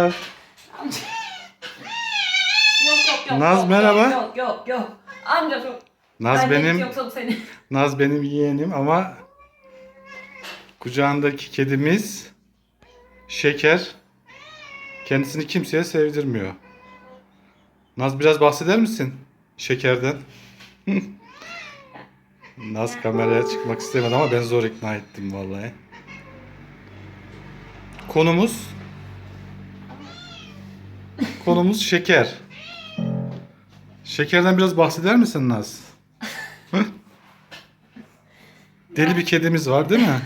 merhaba. Yok yok yok. Naz, yok, merhaba. Yok yok yok. Amca çok. Naz ben benim yoksa. Naz benim yeğenim ama kucağındaki kedimiz Şeker kendisini kimseye sevdirmiyor. Naz biraz bahseder misin Şeker'den? Naz kameraya çıkmak istemedi ama ben zor ikna ettim vallahi. Konumuz konumuz şeker. Şekerden biraz bahseder misin Naz? Deli bir kedimiz var değil mi?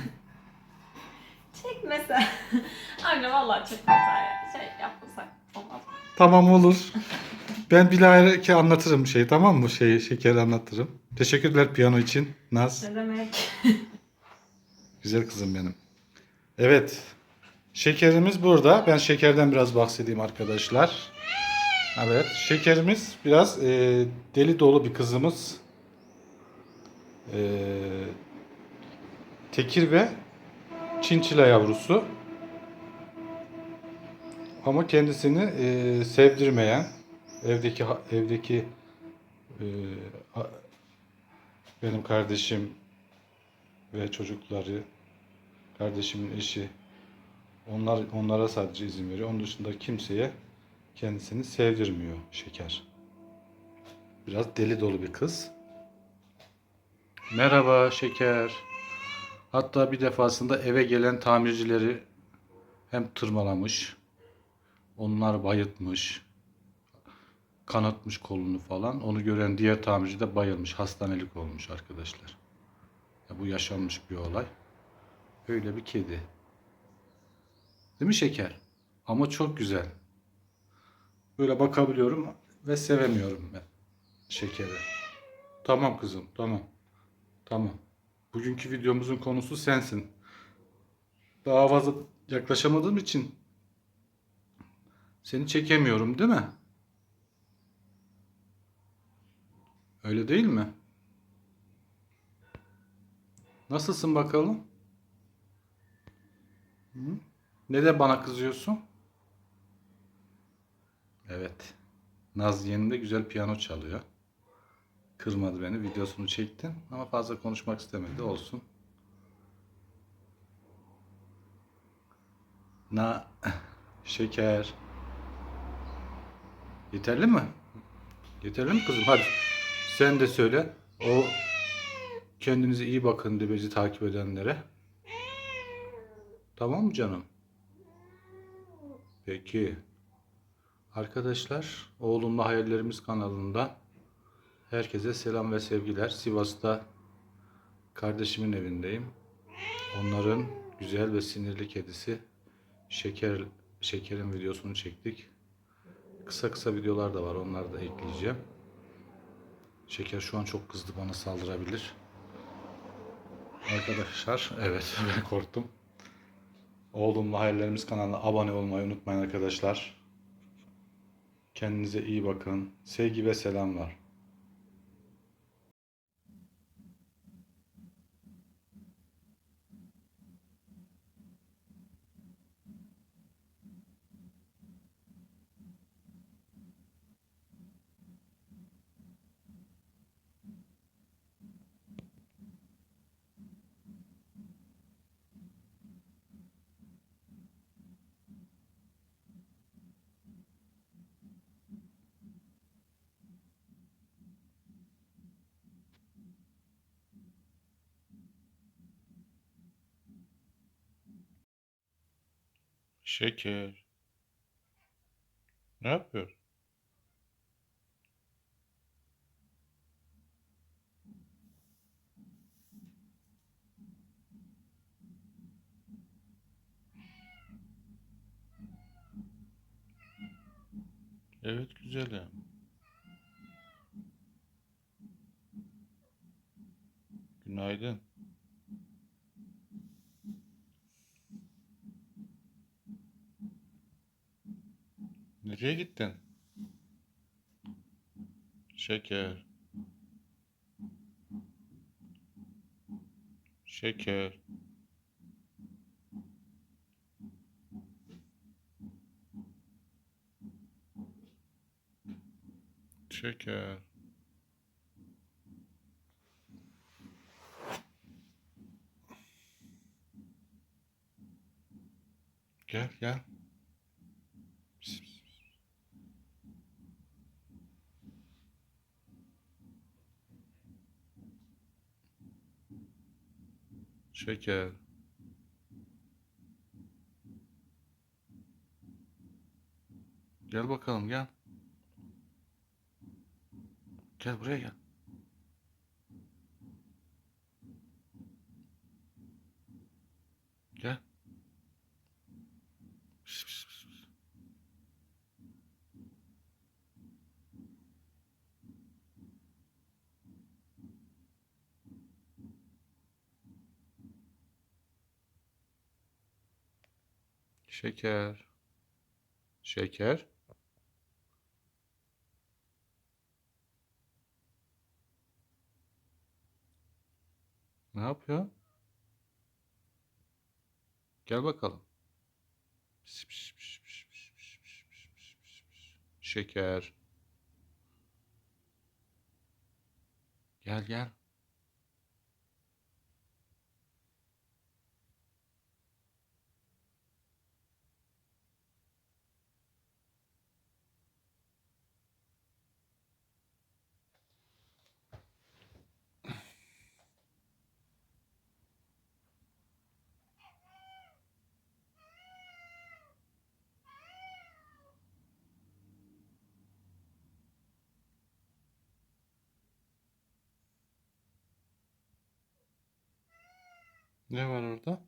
Çekmese. Amca vallahi çekmese ya. Şey yapmasak olmaz. Tamam olur. Ben bilahare anlatırım şey tamam mı? Şey şeker anlatırım. Teşekkürler piyano için Naz. Ne demek? Güzel kızım benim. Evet. Şekerimiz burada. Ben şekerden biraz bahsedeyim arkadaşlar. Evet. Şekerimiz biraz e, deli dolu bir kızımız. E, tekir ve çinçila yavrusu. Ama kendisini e, sevdirmeyen evdeki evdeki e, benim kardeşim ve çocukları kardeşimin eşi onlar onlara sadece izin veriyor. Onun dışında kimseye kendisini sevdirmiyor şeker. Biraz deli dolu bir kız. Merhaba şeker. Hatta bir defasında eve gelen tamircileri hem tırmalamış, onlar bayıtmış, kanatmış kolunu falan. Onu gören diğer tamirci de bayılmış, hastanelik olmuş arkadaşlar. Ya bu yaşanmış bir olay. Öyle bir kedi. Değil mi şeker? Ama çok güzel. Böyle bakabiliyorum ve sevemiyorum ben şekeri. Tamam kızım, tamam. Tamam. Bugünkü videomuzun konusu sensin. Daha fazla yaklaşamadığım için seni çekemiyorum değil mi? Öyle değil mi? Nasılsın bakalım? Hı? Neden bana kızıyorsun? Evet. Naz yeninde güzel piyano çalıyor. Kırmadı beni. Videosunu çektim. Ama fazla konuşmak istemedi. Olsun. Na şeker. Yeterli mi? Yeterli mi kızım? Hadi. Sen de söyle. O kendinize iyi bakın de bizi takip edenlere. Tamam mı canım? Peki. Arkadaşlar, Oğlumla Hayallerimiz kanalında herkese selam ve sevgiler. Sivas'ta kardeşimin evindeyim. Onların güzel ve sinirli kedisi Şeker Şeker'in videosunu çektik. Kısa kısa videolar da var. Onları da ekleyeceğim. Şeker şu an çok kızdı bana saldırabilir. Arkadaşlar evet ben korktum. Oğlumla Hayallerimiz kanalına abone olmayı unutmayın arkadaşlar. Kendinize iyi bakın. Sevgi ve selamlar. Şeker. Ne yapıyor? Evet güzelim. Günaydın. Nereye gittin? Şeker. Şeker. Şeker. Gel gel. Şeker. Gel bakalım gel. Gel buraya gel. Şeker. Şeker. Ne yapıyor? Gel bakalım. Şeker. Gel gel. Ne var orada?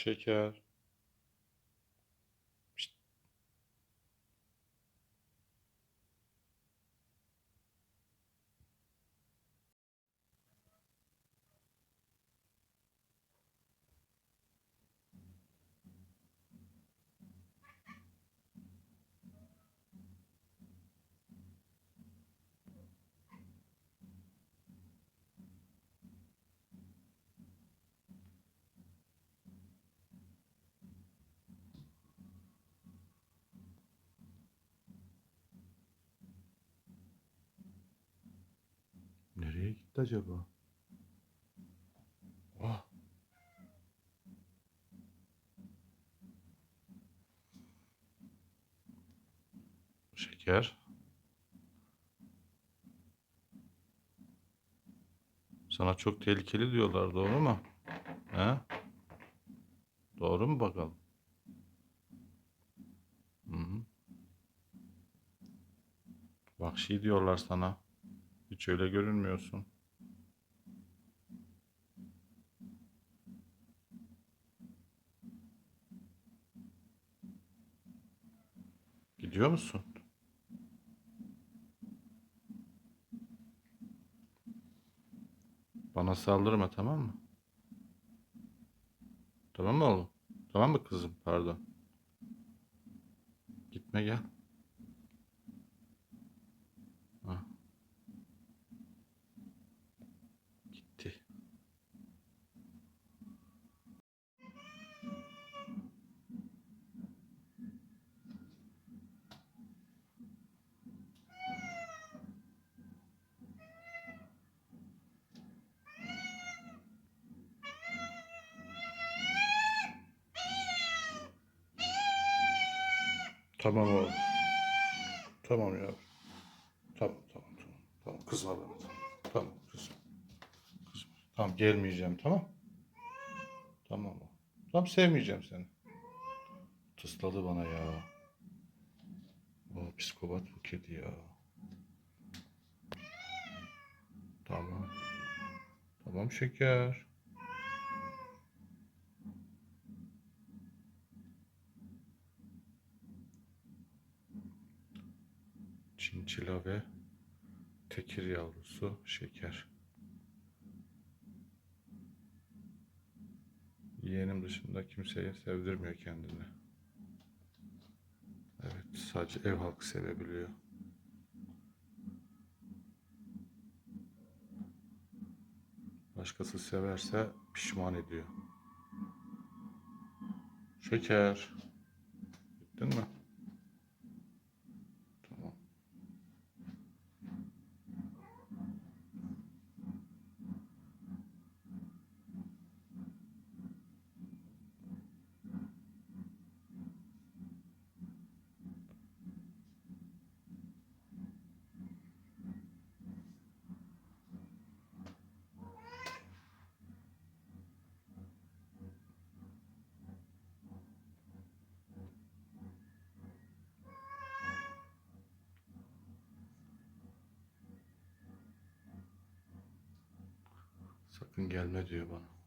Şeker. Gitti acaba? Ah. Şeker. Sana çok tehlikeli diyorlar, doğru mu? He? Doğru mu bakalım? Hı hı. Vahşi diyorlar sana. Hiç öyle görünmüyorsun. Gidiyor musun? Bana saldırma tamam mı? Tamam mı oğlum? Tamam mı kızım? Pardon. Gitme gel. Tamam oğlum. Tamam ya. Tamam tamam tamam. Tamam kızma bana. Tamam, tamam kızma. Kızma. Tamam gelmeyeceğim tamam. Tamam oğlum. Tamam sevmeyeceğim seni. Tısladı bana ya. O psikopat bu kedi ya. Tamam. Tamam şeker. Çinçila ve tekir yavrusu şeker. Yeğenim dışında kimseye sevdirmiyor kendini. Evet, sadece ev halkı sevebiliyor. Başkası severse pişman ediyor. Şeker. Gittin mi? Tamam. Sakın gelme diyor bana.